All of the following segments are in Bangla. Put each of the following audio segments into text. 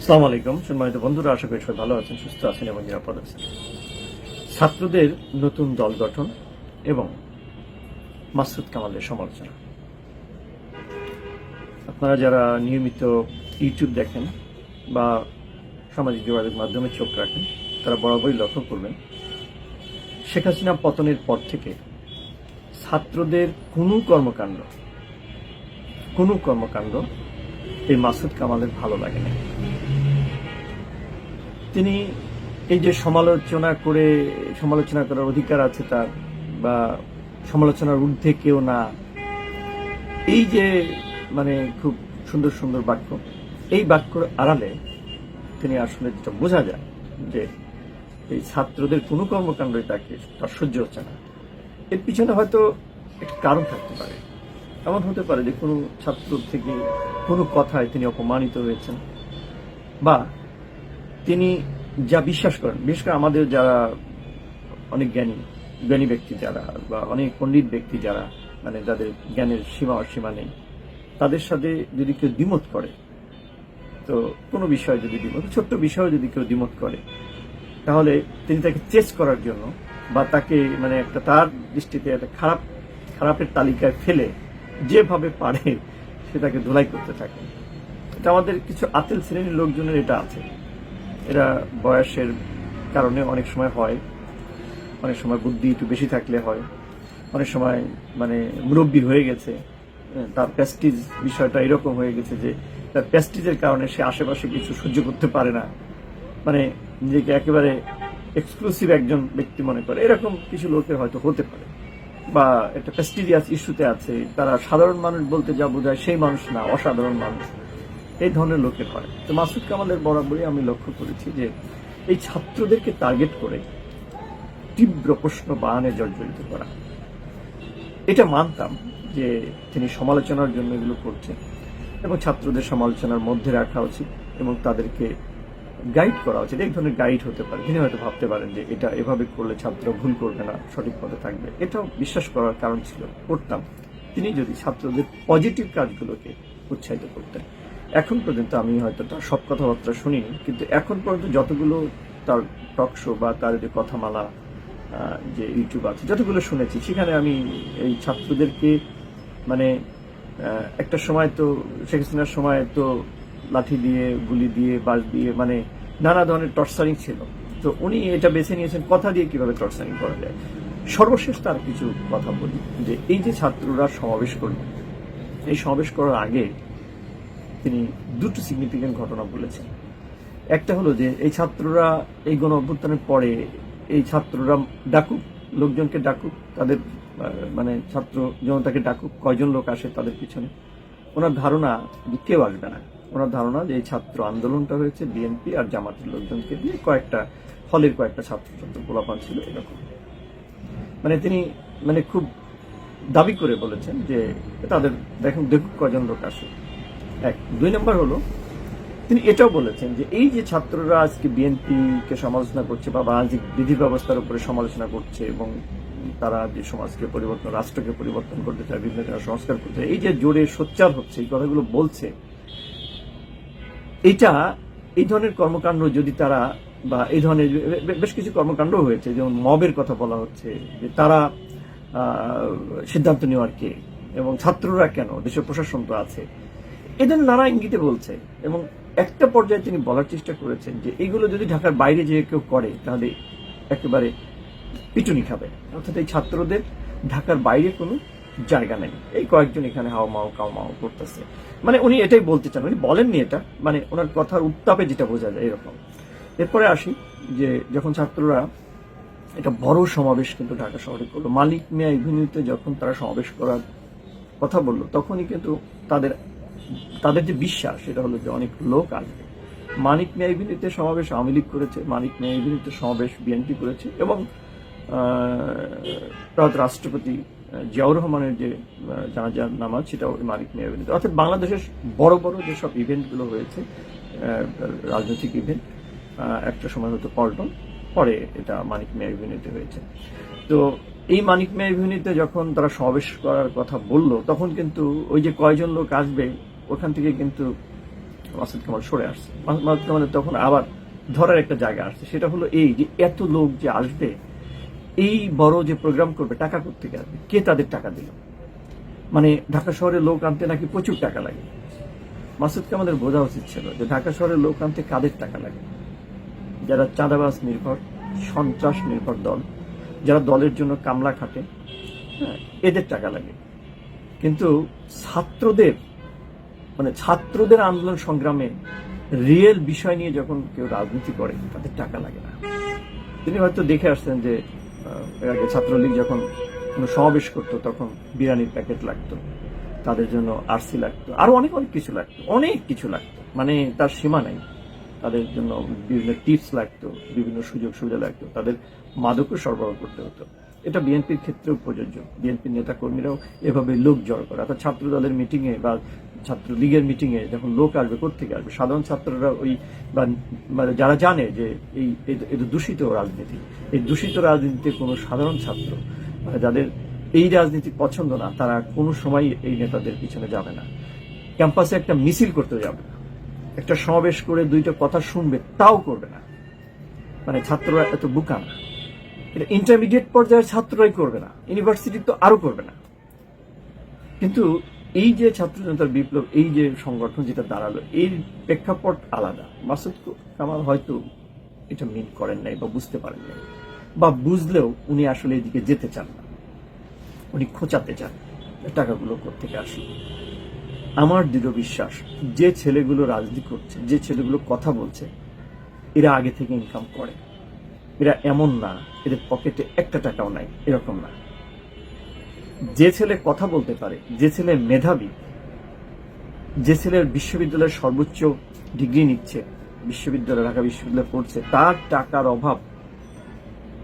আসসালামু আলাইকুম। সম্মানিত বন্ধুরা, আশা করি সবাই ভালো আছেন, সুস্থ আছেন এবং নিরাপদ আছেন। ছাত্রদের নতুন দল গঠন এবং মাসুদ কামালের সমালোচনা। আপনারা যারা নিয়মিত ইউটিউব দেখেন বা সামাজিক যোগাযোগ মাধ্যমে চোখ রাখেন, তারা বরাবরই লক্ষ্য করবেন, শেখ হাসিনা পতনের পর থেকে ছাত্রদের কোনো কর্মকাণ্ড কোনো কর্মকাণ্ড এই মাসুদ কামালের ভালো লাগে না। তিনি এই যে সমালোচনা করে, সমালোচনা করার অধিকার আছে তার, বা সমালোচনার ঊর্ধ্বে কেউ না, এই যে মানে খুব সুন্দর সুন্দর বাক্য, এই বাক্যর আড়ালে তিনি আসলে যেটা বোঝা যায় যে এই ছাত্রদের কোনো কর্মকাণ্ডই তাকে তার সহ্য হচ্ছে না। এর পিছনে হয়তো একটা কারণ থাকতে পারে। এমন হতে পারে যে কোনো ছাত্র থেকে কোনো কথায় তিনি অপমানিত হয়েছেন, বা তিনি যা বিশ্বাস করেন, বিশেষ করে আমাদের যারা অনেক জ্ঞানী জ্ঞানী ব্যক্তি যারা বা অনেক পণ্ডিত ব্যক্তি যারা মানে যাদের জ্ঞানের সীমা অসীমা নেই, তাদের সাথে যদি কেউ দ্বিমত করে, তো কোনো বিষয়ে যদি দ্বিমত, ছোট্ট বিষয়ে যদি কেউ দ্বিমত করে, তাহলে তিনি তাকে চেস করার জন্য বা তাকে মানে একটা তার দৃষ্টিতে একটা খারাপ, খারাপের তালিকায় ফেলে যেভাবে পারে, সে তাকে ধুলাই করতে থাকে। এটা আমাদের কিছু আতেল শ্রেণির লোকজনের এটা আছে। এরা বয়সের কারণে অনেক সময় হয়। অনেক সময় বুদ্ধি একটু বেশি থাকলে হয়। অনেক সময় মানে মুরব্বী হয়ে গেছে। তার প্যাস্টিজ বিষয়টা এরকম হয়ে গেছে যে তার প্যাস্টিজের কারণে সে আশেপাশে কিছু সহ্য করতে পারে না। মানে নিজেকে একেবারে এক্সক্লুসিভ একজন ব্যক্তি মনে করে। এরকম কিছু লোকের হয়তো হতে পারে। বা একটা প্রেস্টিজিয়াস ইস্যুতে আছে। তারা সাধারণ মানুষ বলতে যা বোঝায় সেই মানুষ না, অসাধারণ মানুষ। এই ধরনের লোকের হয়। তো মাসুদ কামালের বরাবরই আমি লক্ষ্য করেছি যে এই ছাত্রদেরকে টার্গেট করে তীব্র প্রশ্ন বাহানে জর্জরিত করা। এটা মানতাম যে তিনি সমালোচনার জন্য এগুলো করছেন এবং ছাত্রদের সমালোচনার মধ্যে রাখা উচিত এবং তাদেরকে গাইড করা উচিত। এক ধরনের গাইড হতে পারে। তিনি হয়তো ভাবতে পারেন যে এটা এভাবে করলে ছাত্র ভুল করবে না, সঠিক পথে থাকবে। এটাও বিশ্বাস করার কারণ ছিল। করতাম। তিনি যদি ছাত্রদের পজিটিভ কাজগুলোকে উৎসাহিত করতেন। এখন পর্যন্ত আমি হয়তো তার সব কথাবার্তা শুনিনি, কিন্তু এখন পর্যন্ত যতগুলো তার টক শো বা তার যে কথামালা যে ইউটিউব আছে, যতগুলো শুনেছি, সেখানে আমি এই ছাত্রদেরকে মানে একটা সময় তো, শেখ হাসিনার সময় তো লাঠি দিয়ে, গুলি দিয়ে বাস দিয়ে মানে নানা ধরনের টর্চারিং ছিল। তো উনি এটা বেছে নিয়েছেন, কথা দিয়ে কীভাবে টর্চারিং করা যায়? সর্বশেষ তার কিছু কথা বলি, যে এই যে ছাত্ররা সমাবেশ করল, এই সমাবেশ করার আগে তিনি দুটো সিগনিফিকেন্ট ঘটনা বলেছেন। একটা হলো যে, এই ছাত্ররা এই গণ অভ্যুত্থানের পরে এই ছাত্ররা ডাকুক, লোকজনকে ডাকুক, তাদের মানে ছাত্র জনতাকে ডাকুক, কয়জন লোক আসে তাদের পিছনে। ওনার ধারণা কেউ আসবে না। ওনার ধারণা যে এই ছাত্র আন্দোলনটা হয়েছে, বিএনপি আর জামাতের লোকজনকে দিয়ে কয়েকটা, হলের কয়েকটা ছাত্র ছাত্র গোলাপান ছিল এরকম। মানে তিনি মানে খুব দাবি করে বলেছেন যে, তাদের, দেখুন, দেখুক কজন লোক আসে। এক, দুই নম্বর হলো, তিনি এটাও বলেছেন যে এই যে ছাত্ররা আজকে বিএনপিকে সমালোচনা করছে বা বাণিজ্যিক বিধি ব্যবস্থার উপরে সমালোচনা করছে এবং তারা যে সমাজকে পরিবর্তন, রাষ্ট্রকে পরিবর্তন করতে চায়, বিভিন্ন সংস্কার করতে এই যে জোরে সোচ্চার হচ্ছে, এই কথাগুলো বলছে, এটা এই ধরনের কর্মকাণ্ড যদি তারা বা এই ধরনের বেশ কিছু কর্মকাণ্ড হয়েছে, যেমন মবের কথা বলা হচ্ছে, যে তারা সিদ্ধান্ত নেওয়ার কে এবং ছাত্ররা কেন, দেশের প্রশাসন তো আছে এদের নানা ইঙ্গিতে বলছে এবং একটা পর্যায়ে তিনি বলার চেষ্টা করেছেন যে এগুলো যদি ঢাকার বাইরে যে কেউ করে, তাহলে একেবারে পিটুনি খাবে। অর্থাৎ এই ছাত্রদের ঢাকার বাইরে কোনো জায়গা নেই। এই কয়েকজন এখানে হাও মাও, কাও মাও করতেছে। মানে উনি এটাই বলতে চান, উনি বলেননি এটা মানে ওনার কথার উত্তাপে যেটা বোঝা যায় এরকম। এরপরে আসি যে যখন ছাত্ররা এটা বড় সমাবেশ কিন্তু ঢাকা শহরে করল, মালিক মিয়া ইভিনিউতে যখন তারা সমাবেশ করার কথা বলল, তখনই কিন্তু তাদের তাদের যে বিশ্বাস, সেটা হলো যে অনেক লোক আসবে মানিক ইভিনিউতে সমাবেশ আওয়ামী লীগ করেছে, মানিক ইভিনিউতে সমাবেশ বিএনপি করেছে এবং প্রয়াত রাষ্ট্রপতি জিয়াউর রহমানের যে জানাজার নামাজ, সেটাও মানিক মিয়া ইভিনিউতে অর্থাৎ বাংলাদেশের বড় বড় যেসব ইভেন্টগুলো হয়েছে রাজনৈতিক ইভেন্ট একটা সময় হতো পল্টন, পরে এটা মানিক মিয়া ইভিনিউতে হয়েছে। তো এই মানিক মিয়া ইভিনিউতে যখন তারা সমাবেশ করার কথা বলল, তখন কিন্তু ওই যে কয়জন লোক আসবে ওখান থেকে কিন্তু মাসুদ কামাল সরে আসছে। মাসুদ কামালের তখন আবার ধরার একটা জায়গা আসছে। সেটা হলো এই যে এত লোক যে আসবে এই বড় যে প্রোগ্রাম করবে টাকা করতে আসবে কে তাদের টাকা দিল? মানে ঢাকা শহরে লোক আনতে নাকি প্রচুর টাকা লাগে? মাসুদ কামালের বোঝা উচিত ছিল যে ঢাকা শহরে লোক আনতে কাদের টাকা লাগে? যারা চাঁদাবাজ নির্ভর সন্ত্রাস নির্ভর দল যারা দলের জন্য কামলা খাটে হ্যাঁ, এদের টাকা লাগে। কিন্তু ছাত্রদের মানে ছাত্রদের আন্দোলন সংগ্রামে রিয়েল বিষয় নিয়ে যখন কেউ রাজনীতি করে, তাদের টাকা লাগে না। তিনি হয়তো দেখে আসছেন যে এর আগে ছাত্রলীগ যখন কোনো সমাবেশ করতো, তখন বিরিয়ানির প্যাকেট লাগতো, তাদের জন্য আরসি লাগতো, আরও অনেক অনেক কিছু লাগতো, অনেক কিছু লাগতো মানে তার সীমা নাই। তাদের জন্য বিভিন্ন টিপস লাগতো, বিভিন্ন সুযোগ সুবিধা লাগতো, তাদের মাদকও সরবরাহ করতে হতো। এটা বিএনপির ক্ষেত্রেও প্রযোজ্য। বিএনপির নেতা কর্মীরাও এভাবে লোক জড় করে, অর্থাৎ ছাত্র দলের মিটিংয়ে বা ছাত্র লীগের মিটিং এ যখন লোক আসবে কোথেকে আসবে? সাধারণ ছাত্ররা ওই মানে যারা জানে যে এই দূষিত রাজনীতি, এই দূষিত রাজনীতিতে কোনো সাধারণ ছাত্র মানে যাদের এই রাজনীতি পছন্দ না, তারা কোনো সময় এই নেতাদের পিছনে যাবে না। ক্যাম্পাসে একটা মিছিল করতে যাবে না। একটা সমাবেশ করে দুইটা কথা শুনবে, তাও করবে না। মানে ছাত্ররা এত বুকা না। এটা ইন্টারমিডিয়েট পর্যায়ের ছাত্ররাই করবে না। ইউনিভার্সিটি তো আরও করবে না। কিন্তু এই যে ছাত্র জনতার বিপ্লব, এই যে সংগঠন যেটা দাঁড়াল, এর প্রেক্ষাপট আলাদা। মাসুদ কামাল হয়তো এটা মিন করেন নাই বা বুঝতে পারেন নাই, বা বুঝলেও উনি আসলে এদিকে যেতে চান না। উনি খোঁচাতে চান টাকাগুলো থেকে আসে। আমার দৃঢ় বিশ্বাস, যে ছেলেগুলো রাজনীতি করছে, যে ছেলেগুলো কথা বলছে, এরা আগে থেকে ইনকাম করে। এরা এমন না, এদের পকেটে একটা টাকাও নাই, এরকম না। যে ছেলে কথা বলতে পারে, যে ছেলে মেধাবী, যে ছেলের বিশ্ববিদ্যালয়ের সর্বোচ্চ ডিগ্রি নিচ্ছে, বিশ্ববিদ্যালয়, ঢাকা বিশ্ববিদ্যালয়ে পড়ছে, তার টাকার অভাব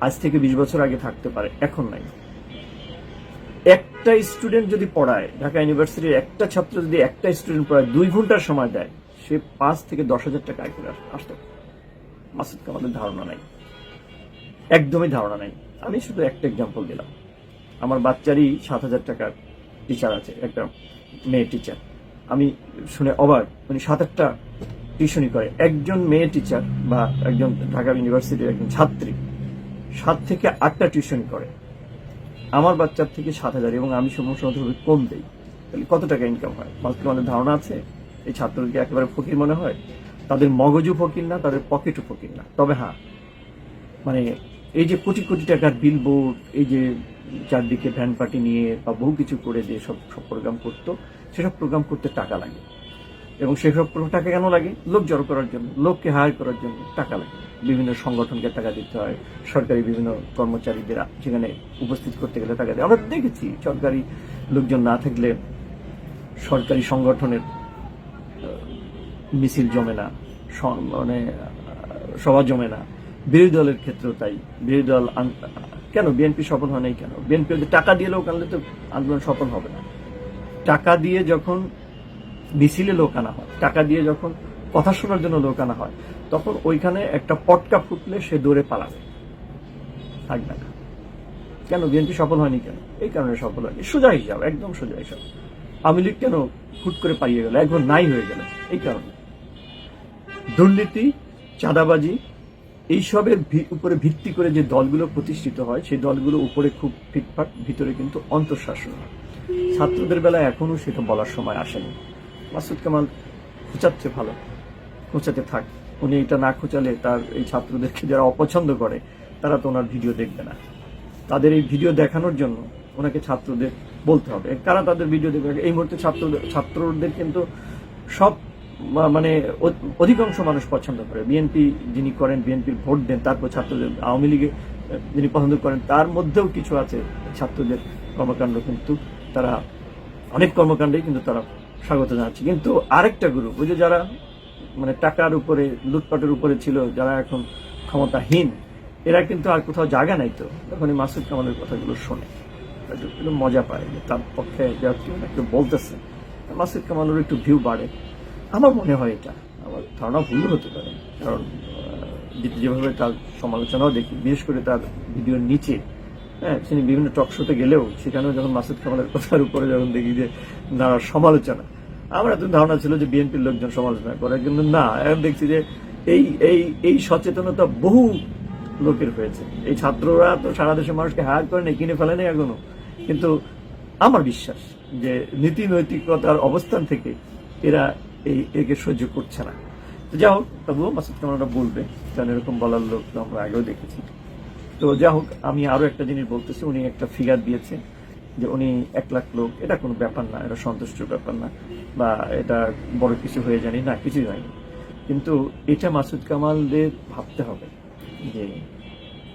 আজ থেকে বিশ বছর আগে থাকতে পারে, এখন নাই। একটা স্টুডেন্ট যদি পড়ায়, ঢাকা ইউনিভার্সিটির একটা ছাত্র যদি একটা স্টুডেন্ট পড়ায়, দুই ঘণ্টার সময় দেয়, সে পাঁচ থেকে দশ হাজার টাকা করে আসতে পারে। মাসুদ কামালের ধারণা নাই। একদমই ধারণা নাই। আমি শুধু একটা এক্সাম্পল দিলাম। আমার বাচ্চারই সাত হাজার টাকার টিচার আছে, একটা মেয়ে টিচার আমি শুনে অবাক, উনি সাত আটটা টিউশনই করে। একজন মেয়ে টিচার বা একজন ঢাকা ইউনিভার্সিটির একজন ছাত্রী, সাত থেকে আটটা টিউশন করে। আমার বাচ্চার থেকে সাত হাজার এবং আমি সমস্ত কম দেই। তাহলে কত টাকা ইনকাম হয়? মাস্টার আমাদের ধারণা আছে? এই ছাত্রদেরকে একেবারে ফকির মনে হয়? তাদের মগজও ফকির না, তাদের পকেটও ফকির না। তবে হ্যাঁ মানে এই যে কোটি কোটি টাকার বিল বোর্ড এই যে চারদিকে ভ্যান পার্টি নিয়ে বা বহু কিছু করে যে সব সব প্রোগ্রাম করতো, সেসব প্রোগ্রাম করতে টাকা লাগে। এবং সেসব টাকা কেন লাগে? লোক জড়ো করার জন্য, লোককে হায়ার করার জন্য টাকা লাগে। বিভিন্ন সংগঠনকে টাকা দিতে হয়, সরকারি বিভিন্ন কর্মচারীদের সেখানে উপস্থিত করতে গেলে টাকা দেয়। আমরা দেখেছি সরকারি লোকজন না থাকলে সরকারি সংগঠনের মিছিল জমে না মানে সভা জমে না। বিরোধী দলের ক্ষেত্রেও তাই। বিরোধী দল কেন? বিএনপি সফল হয় নাই কেন? বিএনপি টাকা দিয়ে লোক আনলে তো আন্দোলন সফল হবে না। টাকা দিয়ে যখন মিছিলে লোক আনা হয়, টাকা দিয়ে যখন কথা শোনার জন্য লোক আনা হয়, তখন ওইখানে একটা পটকা ফুটলে সে দৌড়ে পালাবে। থাকবে না। কেন? বিএনপি সফল হয়নি কেন? এই কারণে সফল হয়নি। সোজা হিসাব, একদম সোজা হিসাব। আওয়ামী লীগ কেন হুট করে পালিয়ে গেল? একবার নাই হয়ে গেল। এই কারণে। দুর্নীতি, চাঁদাবাজি এইসবের উপরে ভিত্তি করে যে দলগুলো প্রতিষ্ঠিত হয়, সেই দলগুলো উপরে খুব ফিটফাট, ভিতরে কিন্তু অন্তঃশাসন। ছাত্রদের বেলায় এখনও সেটা বলার সময় আসেনি। মাসুদ কামাল খোঁচাচ্ছে ভালো, খোঁচাতে থাক। উনি এটা না খোঁচালে তার এই ছাত্রদেরকে যারা অপছন্দ করে, তারা তো ওনার ভিডিও দেখবে না। তাদের এই ভিডিও দেখানোর জন্য ওনাকে ছাত্রদের বলতে হবে। কারা তাদের ভিডিও দেখবে? এই মুহূর্তে ছাত্রদের ছাত্রদের কিন্তু সব মানে অধিকাংশ মানুষ পছন্দ করে। বিএনপি যিনি করেন বিএনপির ভোট দেন, তারপর ছাত্রদের, আওয়ামী লীগে যিনি পছন্দ করেন, তার মধ্যেও কিছু আছে ছাত্রদের কর্মকাণ্ড, কিন্তু তারা অনেক কর্মকাণ্ডেই কিন্তু তারা স্বাগত জানাচ্ছে। কিন্তু আরেকটা গ্রুপ ওই যে যারা মানে টাকার উপরে, লুটপাটের উপরে ছিল, যারা এখন ক্ষমতাহীন, এরা কিন্তু আর কোথাও জায়গা নাই তো। তখন এই মাসুদ কামালের কথাগুলো শোনে। একটু একটু মজা পায় যে তার পক্ষে কেউ বলতেছে। মাসুদ কামালের একটু ভিউ বাড়ে। আমার মনে হয় এটা। আমার ধারণা ভুল হতে পারে। কারণ যেভাবে তার সমালোচনাও দেখি, বিশেষ করে তার ভিডিওর নিচে হ্যাঁ তিনি বিভিন্ন টক শোতে গেলেও সেখানেও যখন মাসুদ কামালের কথার উপরে যখন দেখি যে না সমালোচনা, আমার এত ধারণা ছিল যে বিএনপির লোকজন সমালোচনা করে, কিন্তু না, এখন দেখছি যে এই এই এই সচেতনতা বহু লোকের হয়েছে। এই ছাত্ররা তো সারা দেশের মানুষকে হায়ার করে নেই কিনে ফেলে নেই এখনও। কিন্তু আমার বিশ্বাস যে নীতি নৈতিকতার অবস্থান থেকে এরা এই একে সহ্য করছে না। তো যাই হোক, তবুও মাসুদ কামালরা বলবে, কারণ এরকম বলার লোক তো আমরা আগেও দেখেছি। তো যা হোক, আমি আরও একটা জিনিস বলতেছি, উনি একটা ফিগার দিয়েছে যে উনি এক লাখ লোক, এটা কোনো ব্যাপার না, এটা সন্তুষ্টির ব্যাপার না, বা এটা বড় কিছু হয়ে জানি না, কিছুই হয়নি। কিন্তু এটা মাসুদ কামালদের ভাবতে হবে যে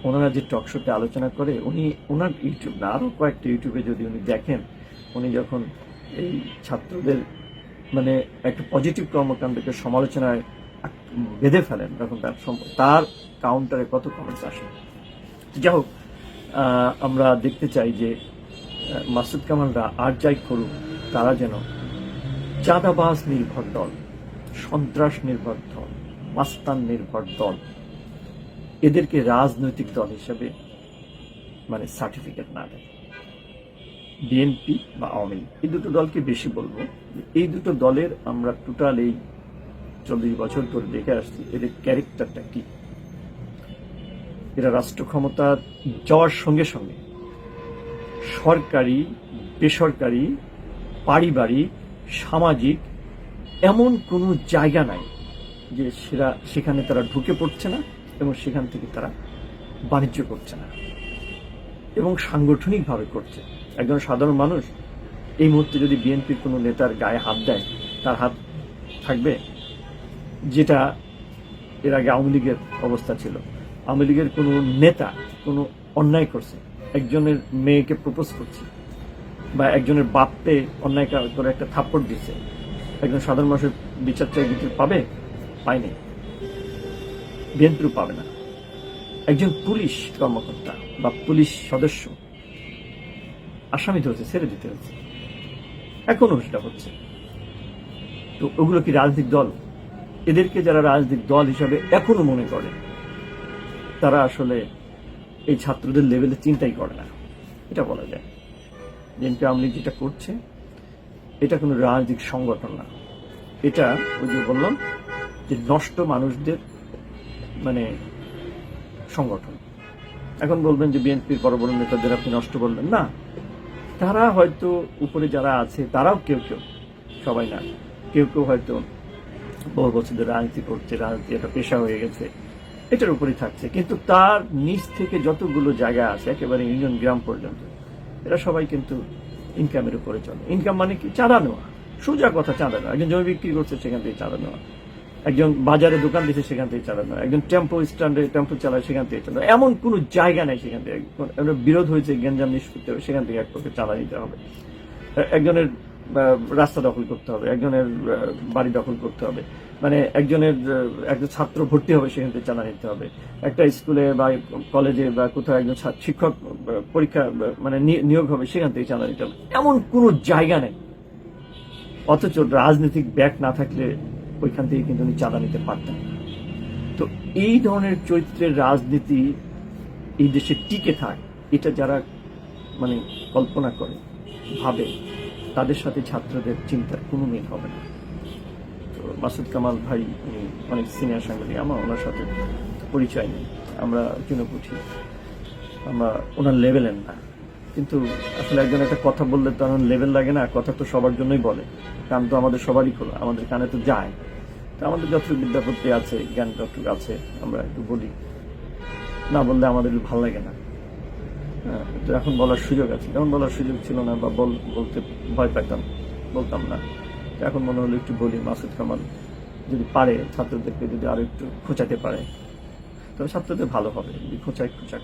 ওনারা যে টক শোতে আলোচনা করে, উনি, ওনার ইউটিউব না আরও কয়েকটা ইউটিউবে যদি উনি দেখেন, উনি যখন এই ছাত্রদের মানে একটা পজিটিভ কর্মকাণ্ডকে সমালোচনায় বেঁধে ফেলেন তখন তার তার কাউন্টারে কত কমেন্টস আসে? যাই হোক আমরা দেখতে চাই যে মাসুদ কামালরা আর যাই করুক, তারা যেন চাঁদাবাজ নির্ভর দল, সন্ত্রাস নির্ভর দল, মাস্তান নির্ভর দল, এদেরকে রাজনৈতিক দল হিসেবে মানে সার্টিফিকেট না দেয়। বিএনপি বা আওয়ামী লীগ। এই দুটো দলকে বেশি বলব। এই দুটো দলের আমরা টোটাল এই চল্লিশ বছর ধরে দেখে আসছি, এদের ক্যারেক্টারটা কি? এরা রাষ্ট্র ক্ষমতা যাওয়ার সঙ্গে সঙ্গে সরকারি, বেসরকারি, পারিবারিক, সামাজিক এমন কোনো জায়গা নাই যে সেরা, সেখানে তারা ঢুকে পড়ছে না এবং সেখান থেকে তারা বাণিজ্য করছে না এবং সাংগঠনিকভাবে করছে। একজন সাধারণ মানুষ এই মুহূর্তে যদি বিএনপির কোনো নেতার গায়ে হাত দেয়, তার হাত থাকবে যেটা এর আগে আওয়ামী লীগের অবস্থা ছিল। আওয়ামী লীগের কোনো নেতা, কোনো অন্যায় করছে, একজনের মেয়েকে প্রপোজ করছে বা একজনের বাপকে অন্যায় করে একটা থাপ্পড় দিচ্ছে, একজন সাধারণ মানুষের বিচার চাই পাবে? পায়নি বিএনপিও পাবে না। একজন পুলিশ কর্মকর্তা বা পুলিশ সদস্য আসামি ধরেছে, ছেড়ে দিতে হচ্ছে। এখনও সেটা হচ্ছে। তো ওগুলো কি রাজনৈতিক দল? এদেরকে যারা রাজনৈতিক দল হিসাবে এখনও মনে করে, তারা আসলে এই ছাত্রদের লেভেলে চিন্তাই করে না। এটা বলা যায়। বিএনপি আওয়ামী লীগ যেটা করছে, এটা কোনো রাজনৈতিক সংগঠন না। এটা ওই যে বললাম যে নষ্ট মানুষদের মানে সংগঠন। এখন বলবেন যে বিএনপির বড় বড় নেতাদের আপনি নষ্ট বললেন না তারা হয়তো উপরে যারা আছে, তারাও কেউ কেউ, সবাই না, কেউ কেউ হয়তো বহু বছর ধরে রাজনীতি করছে, রাজনীতি একটা পেশা হয়ে গেছে, এটার উপরেই থাকছে। কিন্তু তার নিচ থেকে যতগুলো জায়গা আছে, একেবারে ইউনিয়ন গ্রাম পর্যন্ত, এরা সবাই কিন্তু ইনকামের উপরে চলে। ইনকাম মানে কি? চাঁদা নেওয়া। সোজা কথা, চাঁদা নেওয়া। একজন জমি বিক্রি করছে, সেখান থেকে চাঁদা নেওয়া। একজন বাজারে দোকান দিচ্ছে সেখান থেকে নেওয়া একজন টেম্পো স্ট্যান্ডে টেম্পো চালায়, সেখান থেকে নেওয়া। এমন কোনো জায়গা নেই সেখান থেকে। বিরোধ হয়েছে গেঞ্জাম নিষ্পত্তি হবে, সেখান থেকে এক পক্ষে চাঁদা নিতে হবে। একজনের রাস্তা দখল করতে হবে, একজনের বাড়ি দখল করতে হবে। মানে একজনের একজন ছাত্র ভর্তি হবে, সেখান থেকে চাঁদা নিতে হবে। একটা স্কুলে বা কলেজে বা কোথাও একজন শিক্ষক পরীক্ষা মানে নিয়োগ হবে, সেখান থেকে চাঁদা নিতে হবে। এমন কোনো জায়গা নেই। অথচ রাজনৈতিক ব্যাগ না থাকলে ওইখান থেকে কিন্তু উনি চাঁদা নিতে পারতেন। তো এই ধরনের চরিত্রের রাজনীতি এই দেশে টিকে থাক, এটা যারা মানে কল্পনা করে, ভাবে, তাদের সাথে ছাত্রদের চিন্তার কোনো মিল হবে না। তো মাসুদ কামাল ভাই, উনি অনেক সিনিয়র সাংবাদিক আমার ওনার সাথে পরিচয় নেই। আমরা চুনোপুঠি আমরা ওনার লেভেলের না। কিন্তু আসলে একজন একটা কথা বললে তো এখন লেভেল লাগে না কথা তো সবার জন্যই বলে। কান তো আমাদের সবারই খোলা আমাদের কানে তো যায়। তো আমাদের যতটুকু বিদ্যাপত্তি আছে জ্ঞান যতটুকু আছে আমরা একটু বলি। না বললে আমাদের ভালো লাগে না। হ্যাঁ, তো এখন বলার সুযোগ আছে। যেমন বলার সুযোগ ছিল না বা বল বলতে ভয় পেতাম বলতাম না। তো এখন মনে হলো একটু বলি মাসুদ কামাল যদি পারে ছাত্রদেরকে যদি আরও একটু খোঁচাতে পারে তবে ছাত্রদের ভালো হবে। যদি খোঁচায় খোঁচাক।